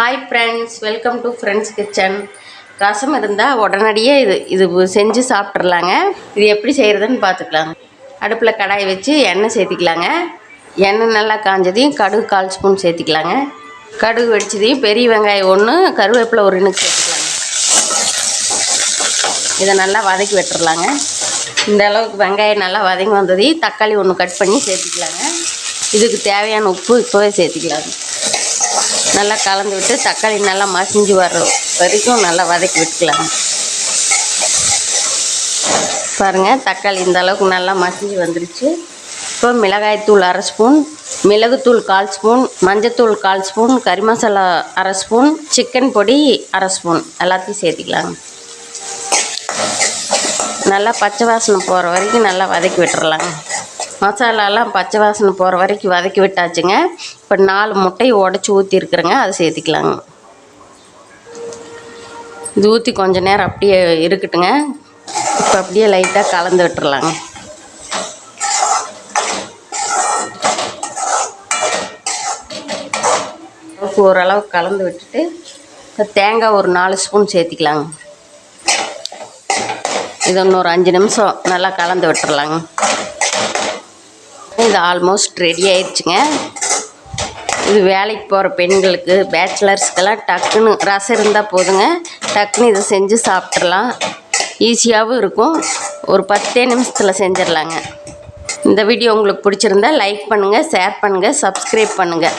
Hi friends welcome to friends kitchen rasam இருந்தால் உடனடியே இது இது செஞ்சு சாப்பிட்றலாங்க இது எப்படி செய்கிறதுன்னு பார்த்துக்கலாங்க. அடுப்பில் கடாய் வச்சு எண்ணெய் சேர்த்திக்கலாங்க. எண்ணெய் நல்லா காஞ்சதையும் கடுகு கால் ஸ்பூன் சேர்த்திக்கலாங்க. கடுகு வெடிச்சதையும் பெரிய வெங்காயம் ஒன்று கருவேப்பிலை ஒரு இனுக்கு சேர்த்துக்கலாங்க. இதை நல்லா வதக்கி விட்டுறலாங்க. இந்த அளவுக்கு வெங்காயம் நல்லா வதங்கி வந்ததையும் தக்காளி ஒன்று கட் பண்ணி சேர்த்திக்கலாங்க. இதுக்கு தேவையான உப்பு இப்போவே சேர்த்துக்கலாங்க. நல்லா கலந்து விட்டு தக்காளி நல்லா மசிஞ்சு வர்ற வரைக்கும் நல்லா வதக்கி விட்டுக்கலாங்க. பாருங்கள் தக்காளி இந்த அளவுக்கு நல்லா மசிஞ்சு வந்துருச்சு. இப்போ மிளகாய்த்தூள் அரை ஸ்பூன் மிளகுத்தூள் கால் ஸ்பூன் மஞ்சத்தூள் கால் ஸ்பூன் கறி மசாலா அரை ஸ்பூன் சிக்கன் பொடி அரை ஸ்பூன். எல்லாத்தையும் சேர்த்திக்கலாங்க. நல்லா பச்சை வாசனை போகிற வரைக்கும் நல்லா வதக்கி விட்டுறலாங்க. மசாலாலாம் பச்சை வாசனை போகிற வரைக்கும் வதக்கி விட்டாச்சுங்க. இப்போ நாலு முட்டையை உடச்சி ஊற்றிருக்குறேங்க அதை சேர்த்துக்கலாங்க. இது ஊற்றி கொஞ்சம் நேரம் அப்படியே இருக்கட்டுங்க. இப்போ அப்படியே லைட்டாக கலந்து விட்டுறலாங்க. ஓரளவு கலந்து விட்டுட்டு தேங்காய் ஒரு நாலு ஸ்பூன் சேர்த்திக்கலாங்க. இது இன்னொரு அஞ்சு நிமிஷம் நல்லா கலந்து விட்டுறலாங்க. இது ஆல்மோஸ்ட் ரெடி ஆயிடுச்சுங்க. இது வேலைக்கு போகிற பெண்களுக்கு பேச்சுலர்ஸ்க்கெல்லாம் டக்குன்னு ரசம் இருந்தால் போதுங்க. டக்குன்னு இதை செஞ்சு சாப்பிட்றலாம் ஈஸியாகவும் இருக்கும். ஒரு பத்தே நிமிஷத்தில் செஞ்சிடலாங்க. இந்த வீடியோ உங்களுக்கு பிடிச்சிருந்தா லைக் பண்ணுங்கள் ஷேர் பண்ணுங்கள் சப்ஸ்கிரைப் பண்ணுங்கள்